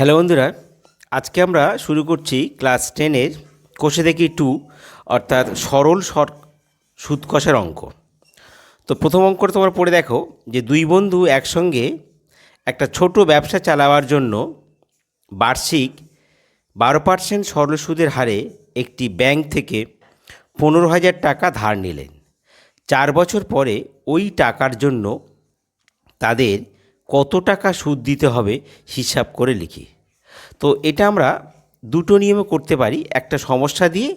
Hello বন্ধুরা, আজকে আমরা শুরু করছি ক্লাস টেনের কোষে দেখি টু অর্থাৎ সরল সর সুদ কষার অঙ্ক। তো প্রথম অঙ্কটা তোমরা পড়ে দেখো যে দুই বন্ধু একসঙ্গে একটা ছোট ব্যবসা চালাবার জন্য বার্ষিক বারো পার্সেন্ট সরল সুদের হারে একটি ব্যাংক থেকে পনেরো হাজার টাকা ধার নিলেন। চার বছর পরে ওই টাকার জন্য তাদের কত টাকা সুদ দিতে হবে হিসাব করে লিখি। তো এটা আমরা দুটো নিয়মে করতে পারি, একটা সমস্যা দিয়ে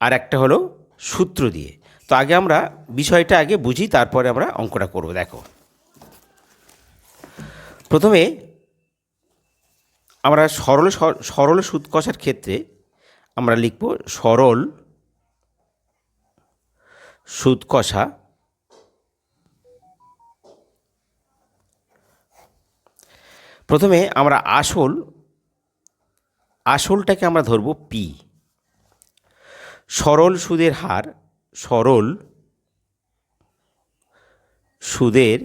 আর একটা হলো সূত্র দিয়ে। তো আগে আমরা বিষয়টা আগে বুঝি, তারপরে আমরা অঙ্কটা করব, দেখো। প্রথমে আমরা সরল সরল সুদ কষার ক্ষেত্রে আমরা লিখব সরল সুদ কষা প্রথমে আমরা আসল, আসলটাকে আমরা ধরব পি সরল সুদের হার, সরল সুদের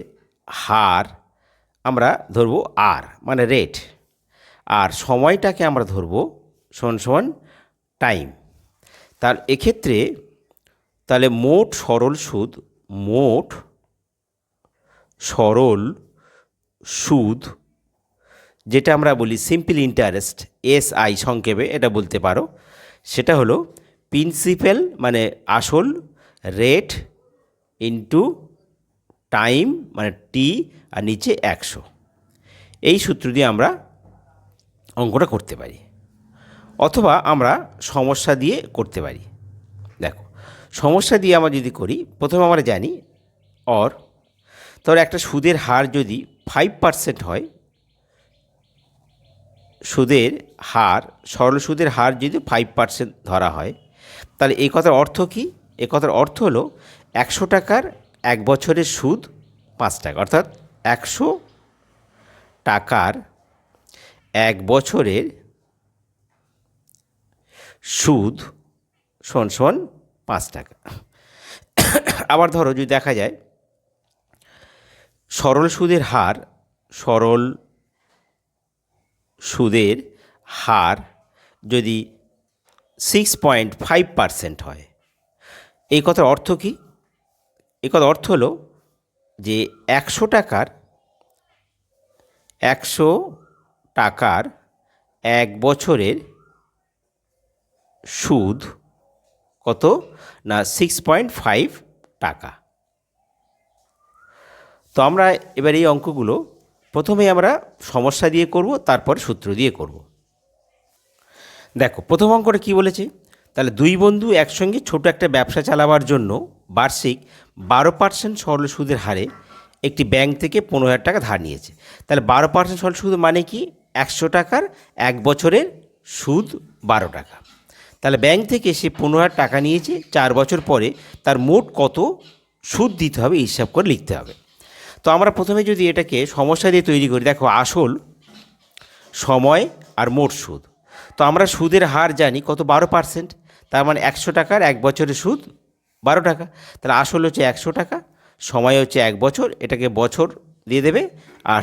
হার আমরা ধরব আর মানে রেট আর সময়টাকে আমরা ধরব সমান সমান টাইম তার এক্ষেত্রে তাহলে মোট সরল সুদ, মোট সরল সুদ যেটা আমরা বলি সিম্পল ইন্টারেস্ট এস আই সংক্ষেপে এটা বলতে পারো, সেটা হলো প্রিন্সিপাল মানে আসল রেট ইন্টু টাইম মানে টি আর নিচে একশো। এই সূত্র দিয়ে আমরা অঙ্কটা করতে পারি। অথবা আমরা সমস্যা দিয়ে করতে পারি। দেখো, সমস্যা দিয়ে আমরা যদি করি, প্রথমে আমরা জানি অর তাহলে একটা সুদের হার যদি ফাইভ পার্সেন্ট হয় সুদের হার, সরল সুদের হার যদি ফাইভ পার্সেন্ট ধরা হয়, তাহলে এই কথার অর্থ কী? এ কথার অর্থ হলো একশো টাকার এক বছরের সুদ পাঁচ টাকা, অর্থাৎ একশো টাকার এক বছরের সুদ শোন শোন পাঁচ টাকা। আবার ধরো যদি দেখা যায়, সরল সুদের হার সরল সুদের হার যদি সিক্স পয়েন্ট ফাইভ পারসেন্ট হয়, এই কথার অর্থ কী? এই কথার অর্থ হলো যে একশো টাকার একশো টাকার এক বছরের সুদ কত? না সিক্স পয়েন্ট ফাইভ টাকা। তো আমরা এবার এই অঙ্কগুলো প্রথমে আমরা সমস্যা দিয়ে করব, তারপর সূত্র দিয়ে করব। দেখো, প্রথম অঙ্কটা কী বলেছে? তাহলে দুই বন্ধু একসঙ্গে ছোট একটা ব্যবসা চালাবার জন্য বার্ষিক বারো পার্সেন্ট সরল সুদের হারে একটি ব্যাংক থেকে পনেরো হাজার টাকা ধার নিয়েছে। তাহলে বারো পার্সেন্ট সরল সুদ মানে কি? একশো টাকার এক বছরের সুদ বারো টাকা। তাহলে ব্যাংক থেকে সে পনেরো হাজার টাকা নিয়েছে, চার বছর পরে তার মোট কত সুদ দিতে হবে, হিসাব করে লিখতে হবে। তো আমরা প্রথমে যদি এটাকে সমস্যা দিয়ে তৈরি করি, দেখো আসল, সময় আর মোট সুদ। তো আমরা সুদের হার জানি কত? বারো পার্সেন্ট। তার মানে একশো টাকার এক বছরের সুদ বারো টাকা। তাহলে আসল হচ্ছে একশো টাকা, সময় হচ্ছে এক বছর, এটাকে বছর দিয়ে দেবে, আর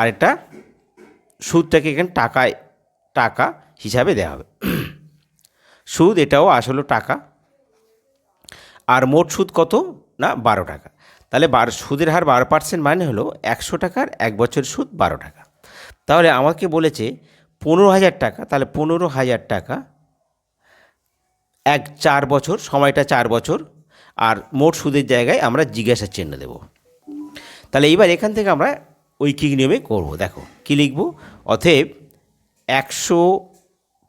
আর এটা সুদটাকে এখানে টাকায়, টাকা হিসাবে দেওয়া হবে। সুদ এটাও আসলে টাকা, আর মোট সুদ কত? না, বারো টাকা। তাহলে বারো, সুদের হার বারো পার্সেন্ট মানে হলো একশো টাকার এক বছর সুদ বারো টাকা। তাহলে আমাকে বলেছে পনেরো হাজার টাকা, তাহলে পনেরো হাজার টাকা এক চার বছর, সময়টা চার বছর, আর মোট সুদের জায়গায় আমরা জিজ্ঞাসা চিহ্ন দেব। তাহলে এইবার এখান থেকে আমরা ঐকিক নিয়মে করব। দেখো, কী লিখব? অতএব একশো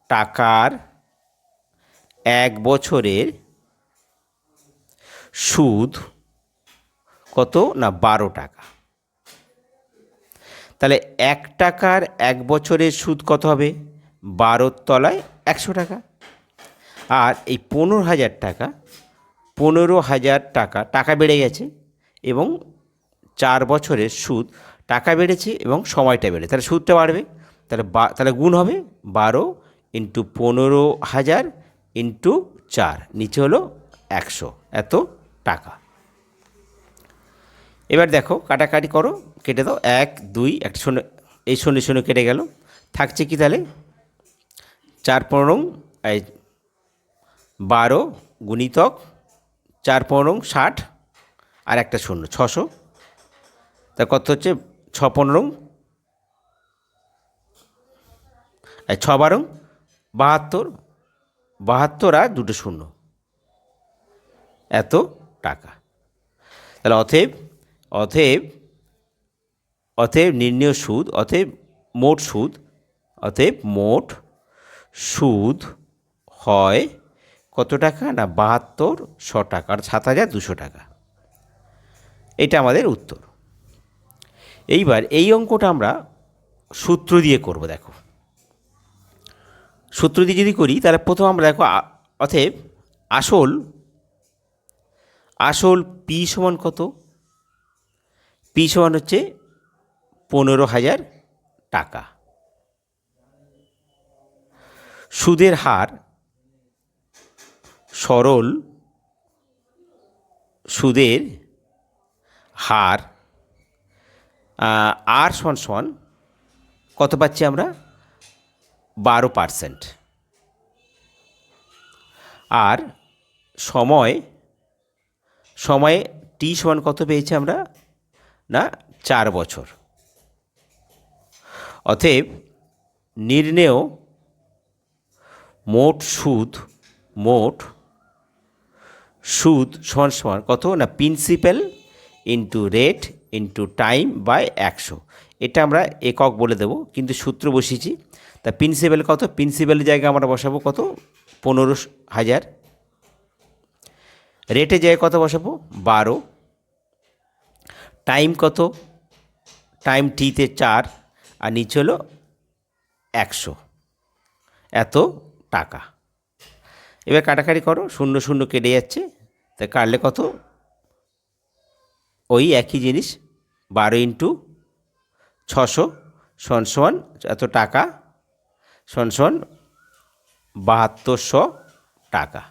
টাকার এক বছরের সুদ কত না বারো টাকা? তাহলে এক টাকার এক বছরের সুদ কত হবে? বারোর তলায় একশো টাকা। আর এই পনেরো হাজার টাকা, পনেরো হাজার টাকা টাকা বেড়ে গেছে এবং চার বছরের সুদ, টাকা বেড়েছে এবং সময়টা বেড়ে, তাহলে সুদটা বাড়বে। তাহলে বা- তাহলে গুণ হবে বারো ইন্টু পনেরো হাজার ইন্টু চার, নিচে হলো একশো, এত টাকা। এবার দেখো, কাটাকাটি করো, কেটে দাও, এক, দুই, একটা শূন্য, এই শূন্য শূন্য কেটে গেল। থাকছে কি তাহলে? চার পনেরো বারো গুণিতক চার পনেরো ষাট, আর একটা শূন্য, ছশো। তার কত হচ্ছে? ছ পনেরো। ছ বারো, বাহাত্তর বাহাত্তর আর দুটো শূন্য। এত টাকা। তাহলে অতএব অতএব অতএব নির্ণয় সুদ, অতএব মোট সুদ, অতএব মোট সুদ হয় কত টাকা না বাহাত্তর শ টাকা আর সাত হাজার দুশো টাকা। এটা আমাদের উত্তর। এইবার এই অঙ্কটা আমরা সূত্র দিয়ে করব, দেখো। সূত্র দিয়ে যদি করি, তাহলে প্রথম আমরা দেখো অতএব আসল আসল পি সমান কত? পি সমান হচ্ছে পনেরো হাজার টাকা। সুদের হার সরল, সুদের হার আর সমান সমান কত পাচ্ছি আমরা? বারো পারসেন্ট। আর সময়, সময়ে টি সমান কত পেয়েছি আমরা? না, চার বছর। অতএব নির্ণেয়, মোট সুদ মোট সুদ সমান সমান কত? না principal into rate into time by একশো। এটা আমরা একক বলে দেবো, কিন্তু সূত্র বসিয়েছি। তা প্রিন্সিপাল কত? প্রিন্সিপালের জায়গায় আমরা বসাবো কত? পনেরো হাজার। রেটের জায়গায় কত বসাবো? বারো। টাইম কত? টাইম টিতে চার আর নিচে হলো একশো। এত টাকা। এবার কাটাকাটি করো, শূন্য শূন্য কেটে যাচ্ছে। তা কাটলে কত? ওই একই জিনিস, বারো ইন্টু ছশো সন সমান এত টাকা সন বাহাত্তরশো টাকা।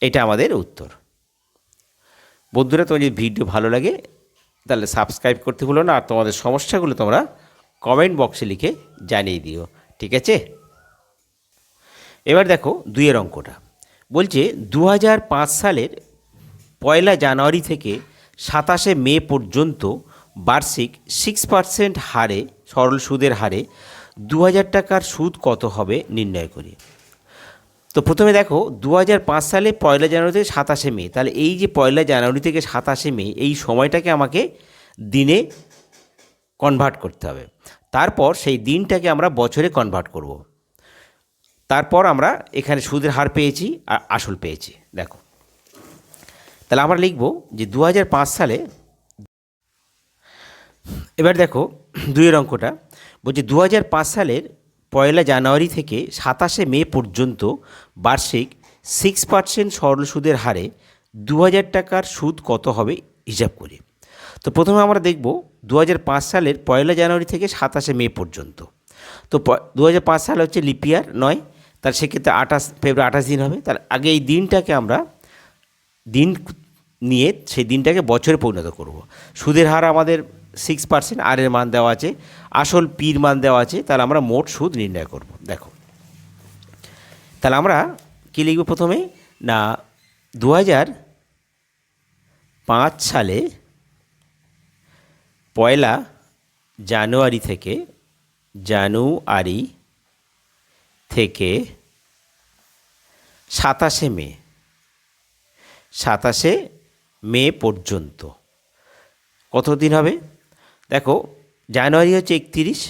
এটা আমাদের উত্তর। বন্ধুরা, তোমার যদি ভিডিও ভালো লাগে, তাহলে সাবস্ক্রাইব করতে ভুলো না। আর তোমাদের সমস্যাগুলো তোমরা কমেন্ট বক্সে লিখে জানিয়ে দিও, ঠিক আছে? এবার দেখো দুইয়ের অঙ্কটা। বলছে দু হাজার পাঁচ সালের পয়লা জানুয়ারি থেকে সাতাশে মে পর্যন্ত বার্ষিক সিক্স পার্সেন্ট হারে, সরল সুদের হারে দু হাজার টাকার সুদ কত হবে নির্ণয় করি। তো প্রথমে দেখো দু হাজার পাঁচ সালে পয়লা জানুয়ারি থেকে সাতাশে মে। তাহলে এই যে পয়লা জানুয়ারি থেকে সাতাশে মে, এই সময়টাকে আমাকে দিনে কনভার্ট করতে হবে। তারপর সেই দিনটাকে আমরা বছরে কনভার্ট করব। তারপর আমরা এখানে সুদের হার পেয়েছি আর আসল পেয়েছি। দেখো। তাহলে আমরা লিখব যে দু হাজার পাঁচ সালে এবার দেখো, দুইয়ের অঙ্কটা। বলছি দু হাজার পাঁচ সালের পয়লা জানুয়ারি থেকে সাতাশে মে পর্যন্ত বার্ষিক সিক্স পার্সেন্ট সরল সুদের হারে দু হাজার টাকার সুদ কত হবে হিসাব করে। তো প্রথমে আমরা দেখব দু হাজার পাঁচ সালের পয়লা জানুয়ারি থেকে সাতাশে মে পর্যন্ত। তো দু হাজার পাঁচ সাল হচ্ছে লিপিয়ার নয়, তার সেক্ষেত্রে আঠাশ ফেব্রুয়ারি আঠাশ দিন হবে। তার আগে এই দিনটাকে আমরা দিন নিয়ে সেই দিনটাকে বছরে পরিণত করব। সুদের হার আমাদের সিক্স পার্সেন্ট আর এর মান দেওয়া আছে, আসল পির মান দেওয়া আছে, তাহলে আমরা মোট সুদ নির্ণয় করব। দেখো, তাহলে আমরা কী লিখব প্রথমে? না দু পাঁচ সালে পয়লা জানুয়ারি থেকে জানুয়ারি থেকে সাতাশে মে সাতাশে মে পর্যন্ত কত দিন হবে? দেখো, জানুয়ারি হচ্ছে একত্রিশ,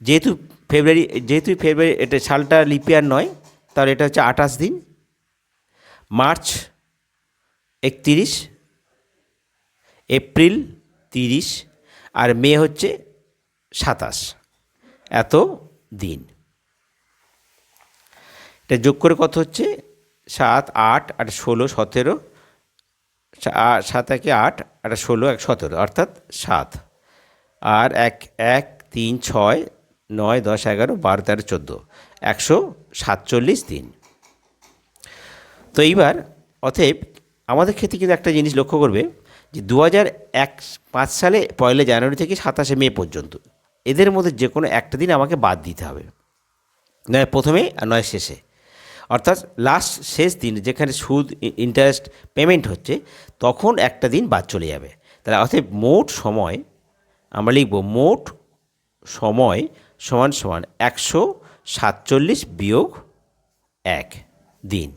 যেহেতু ফেব্রুয়ারি যেহেতু ফেব্রুয়ারি, এটা সালটা লিপিয়ার নয়, তাহলে এটা হচ্ছে আঠাশ দিন। মার্চ একত্রিশ, এপ্রিল তিরিশ, আর মে হচ্ছে সাতাশ। এত দিন। এটা যোগ করে কত হচ্ছে? সাত, আট, আর ষোলো, সতেরো সাত, একে আট, আর ষোলো, এক, সতেরো, অর্থাৎ সাত। আর এক এক, তিন, ছয়, নয়, দশ, এগারো, বারো, তেরো, চোদ্দ। একশো সাতচল্লিশ দিন। তো এইবার অতএব আমাদের ক্ষেত্রে কিন্তু একটা জিনিস লক্ষ্য করবে যে দু হাজার এক পাঁচ সালে পয়লা জানুয়ারি থেকে সাতাশে মে পর্যন্ত এদের মধ্যে যে কোনো একটা দিন আমাকে বাদ দিতে হবে। নয় প্রথমে আর নয় শেষে। অর্থাৎ লাস্ট শেষ দিন যেখানে সুদ ইন্টারেস্ট পেমেন্ট হচ্ছে, তখন একটা দিন বাদ চলে যাবে। তাহলে অর্থাৎ মোট সময় আমরা লিখব মোট সময় সমান সমান একশো সাতচল্লিশ বিয়োগ এক দিন।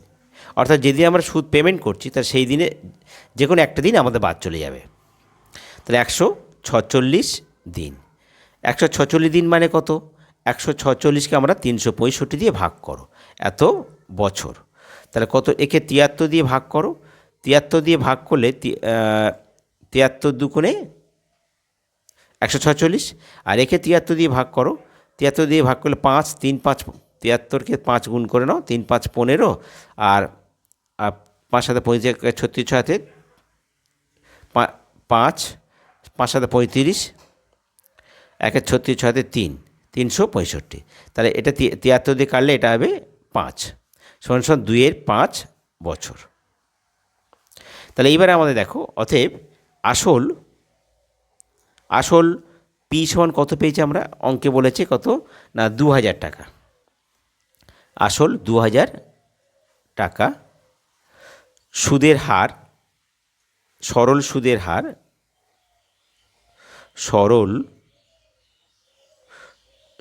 অর্থাৎ যেদিন আমরা সুদ পেমেন্ট করছি তার সেই দিনে যে কোনো একটা দিন আমাদের বাদ চলে যাবে। তাহলে একশো ছচল্লিশ দিন। একশো ছচল্লিশ দিন মানে কত? একশো ছচল্লিশকে আমরা তিনশো পঁয়ষট্টি দিয়ে ভাগ করো। এত বছর। তাহলে কত? একে তিয়াত্তর দিয়ে ভাগ করো। তিয়াত্তর দিয়ে ভাগ করলে তিয়াত্তর দুগুণে একশো ছচল্লিশ আর একে তিয়াত্তর দিয়ে ভাগ করো। তিয়াত্তর দিয়ে ভাগ করলে পাঁচ, তিন, পাঁচ, তিয়াত্তরকে পাঁচ গুণ করে নাও, তিন, পাঁচ, পনেরো। আর পাঁচ সাথে পঁয়ত্রিশ ছত্রিশ পা- পাঁচ পাঁচ সাথে পঁয়ত্রিশ একের ছত্রিশ ছয়তে তিন, তিনশো পঁয়ষট্টি। তাহলে এটা তিয়াত্তর দিয়ে কাটলে এটা হবে পাঁচ। সমান সমান দুইয়ের পাঁচ বছর। তাহলে এইবারে আমাদের দেখো, অতএব আসল আসল পি সমান কত পেয়েছি আমরা? অঙ্কে বলেছে কত? না দু হাজার টাকা। আসল দু হাজার টাকা। সুদের হার, সরল সুদের হার, সরল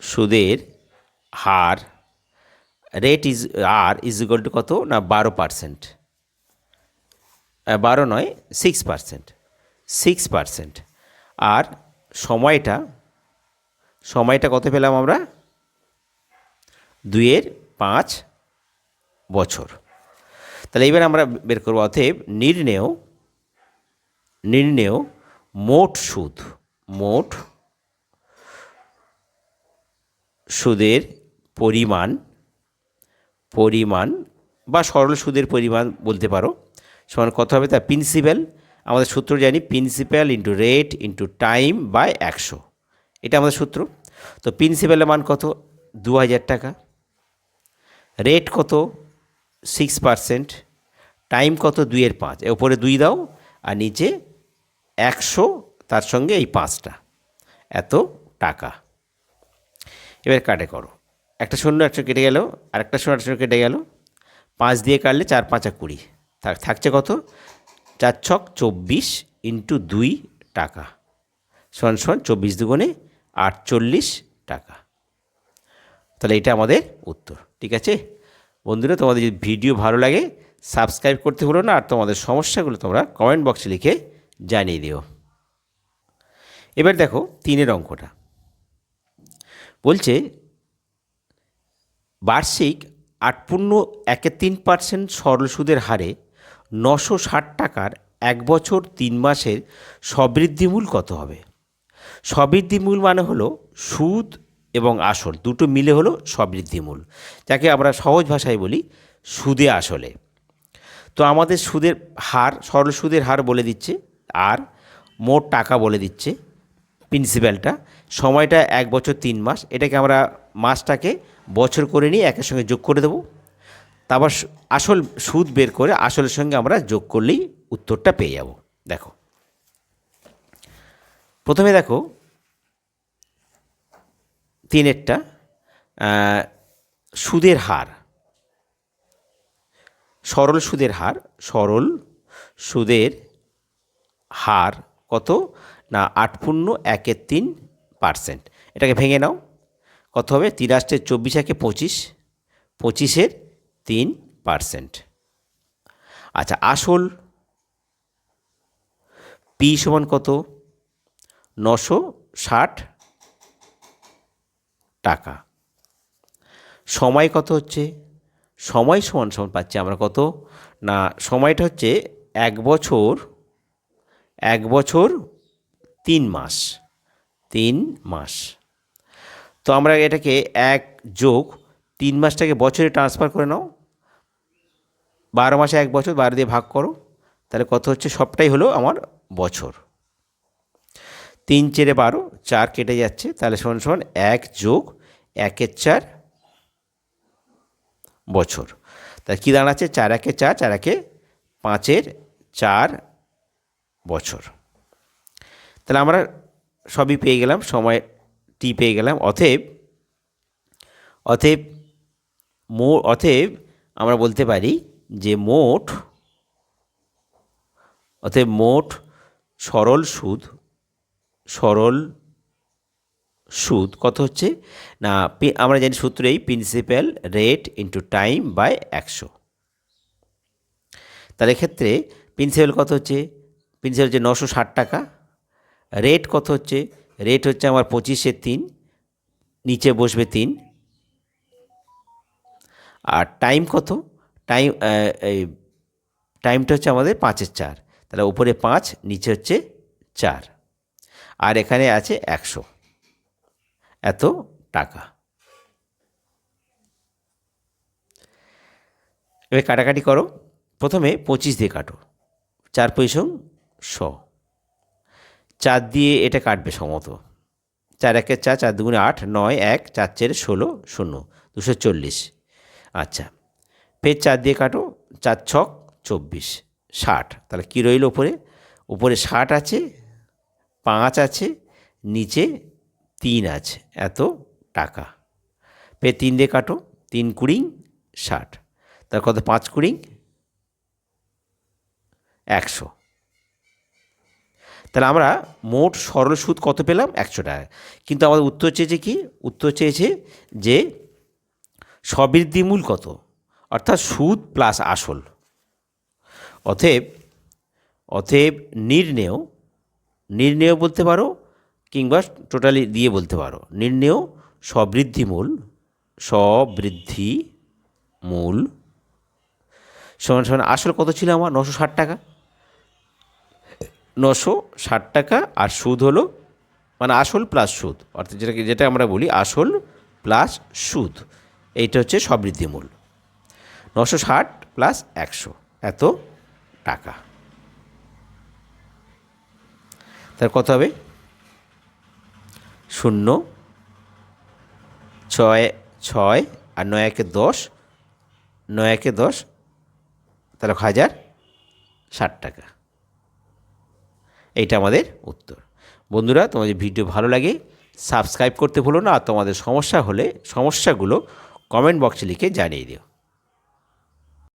সুদের হার, rate is, R is equal to কত? না, বারো পার্সেন্ট। বারো নয়, সিক্স পার্সেন্ট। Six percent. আর সময়টা সময়টা কত পেলাম আমরা? দুইয়ের পাঁচ বছর। তাহলে এবার আমরা বের করব অতএব নির্ণেয় নির্ণেয় মোট সুদ, মোট সুদের পরিমাণ পরিমাণ বা সরল সুদের পরিমাণ বলতে পারো। সমান কত হবে? তা প্রিন্সিপাল আমাদের সূত্র জানি principal into rate into time by একশো। এটা আমাদের সূত্র। তো প্রিন্সিপালের মান কত? দু হাজার টাকা। রেট কত? সিক্স পারসেন্ট টাইম কত? দুইয়ের পাঁচ। উপরে দুই দাও, আর নিচে একশো, তার সঙ্গে এই পাঁচটা। এত টাকা। এবার কাটে করো। একটা শূন্য একশো কেটে গেল, আর একটা শূন্য একশো কেটে গেল। পাঁচ দিয়ে কাটলে চার, পাঁচা কুড়ি। থাক থাকছে কত? চার ছক চব্বিশ ইন্টু দুই টাকা। সমান সমান চব্বিশ দুগুণে আটচল্লিশ টাকা। তাহলে এটা আমাদের উত্তর, ঠিক আছে? বন্ধুরা, তোমাদের যদি ভিডিও ভালো লাগে, সাবস্ক্রাইব করতে ভুলো না, আর তোমাদের সমস্যাগুলো তোমরা কমেন্ট বক্সে লিখে জানিয়ে দিও। এবার দেখো তিনের অঙ্কটা। বলছে, বার্ষিক আট পূর্ণ একে তিন পার্সেন্ট সরল সুদের হারে নশো ষাট টাকার এক বছর তিন মাসের সবৃদ্ধিমূল কত হবে? সবৃদ্ধিমূল মানে হলো সুদ এবং আসল। দুটো মিলে হলো সবৃদ্ধিমূল যাকে আমরা সহজ ভাষায় বলি সুদে আসলে। তো আমাদের সুদের হার, সরল সুদের হার বলে দিচ্ছে, আর মোট টাকা বলে দিচ্ছে প্রিন্সিপালটা সময়টা এক বছর তিন মাস। এটাকে আমরা মাসটাকে বছর করে নিয়ে একের সঙ্গে যোগ করে দেবো। তারপর আসল সুদ বের করে আসলের সঙ্গে আমরা যোগ করলেই উত্তরটা পেয়ে যাব। দেখো। প্রথমে দেখো, তিনেরটা সুদের হার। সরল সুদের হার, সরল সুদের হার কত? না, আট পূর্ণ একের তিন পার্সেন্ট। এটাকে ভেঙে নাও। কত হবে? তিন চব্বিশ, একে পঁচিশ। পঁচিশের তিন পার্সেন্ট আচ্ছা আসল পি সমান কত? নশো ষাট টাকা। সময় কত হচ্ছে? সময় সমান সমান পাচ্ছি আমরা কত? না, সময়টা হচ্ছে এক বছর এক বছর তিন মাস তিন মাস। তো আমরা এটাকে এক যোগ তিন মাসটাকে বছরে ট্রান্সফার করে নাও। বারো মাসে এক বছর, বারো দিয়ে ভাগ করো, তাহলে কত হচ্ছে? সবটাই হলো আমার বছর। তিন চেরে বারো, চার কেটে যাচ্ছে, তাহলে সমান সমান এক যোগ একের চার বছর। তাহলে কী দাঁড়াচ্ছে? চার একে চার চার একে পাঁচের চার বছর। তাহলে আমরা সবই পেয়ে গেলাম, সময় টি পেয়ে গেলাম। অতএব অতএব মো অতএব আমরা বলতে পারি যে মোট, অতএব মোট সরল সুদ সরল সুদ, কত হচ্ছে? না আমরা জানি সূত্রেই principal rate into time by একশো। তাহলে ক্ষেত্রে প্রিন্সিপাল কত হচ্ছে? প্রিন্সিপাল হচ্ছে নশো ষাট টাকা। রেট কত হচ্ছে? রেট হচ্ছে আমার পঁচিশে তিন, নিচে বসবে তিন। আর টাইম কত? টাইম এই টাইমটা হচ্ছে আমাদের পাঁচের চার। তাহলে উপরে পাঁচ, নিচে হচ্ছে চার। আর এখানে আছে একশো। এত টাকা। এবার কাটাকাটি করো। প্রথমে পঁচিশ দিয়ে কাটো। চার পয়সং শ চার দিয়ে এটা কাটবে সমত চার একের চার চার দুগুণে আট, নয়, এক, চার চারে ষোলো, শূন্য। দুশো চল্লিশ। আচ্ছা। ফের চার দিয়ে কাটো, চার ছক, চব্বিশ, ষাট। তাহলে কী রইল উপরে? উপরে ষাট আছে, পাঁচ আছে, নিচে তিন আছে। এত টাকা। ফের তিন দিয়ে কাটো, তিন কুড়ি, ষাট। তার কত? পাঁচ কুড়ি, একশো। তাহলে আমরা মোট সরল সুদ কত পেলাম? একশো টাকা। কিন্তু আমাদের উত্তর চেয়েছে কি? উত্তর চেয়েছে যে সবৃদ্ধি মূল কত? অর্থাৎ সুদ প্লাস আসল। অতএব অতএব নির্ণেয় নির্ণেয় বলতে পারো কিংবা টোটালি দিয়ে বলতে পারো। নির্ণেয় সবৃদ্ধি মূল সবৃদ্ধি মূল সমান সমান আসল কত ছিল আমার? নশো ষাট টাকা। নশো ষাট টাকা আর সুদ হলো মানে আসল প্লাস সুদ। অর্থাৎ যেটাকে যেটা আমরা বলি আসল প্লাস সুদ। এইটা হচ্ছে সবৃদ্ধি মূল নশো ষাট প্লাস একশো। এত টাকা। তার কত হবে? শূন্য, ছয় ছয় আর নয় একে দশ। নয় একে দশ, তাহলে হাজার ষাট টাকা। এইটা আমাদের উত্তর। বন্ধুরা, তোমাদের ভিডিও ভালো লাগে, সাবস্ক্রাইব করতে ভুলো না। আর তোমাদের সমস্যা হলে সমস্যাগুলো কমেন্ট বক্সে লিখে জানিয়ে দিও।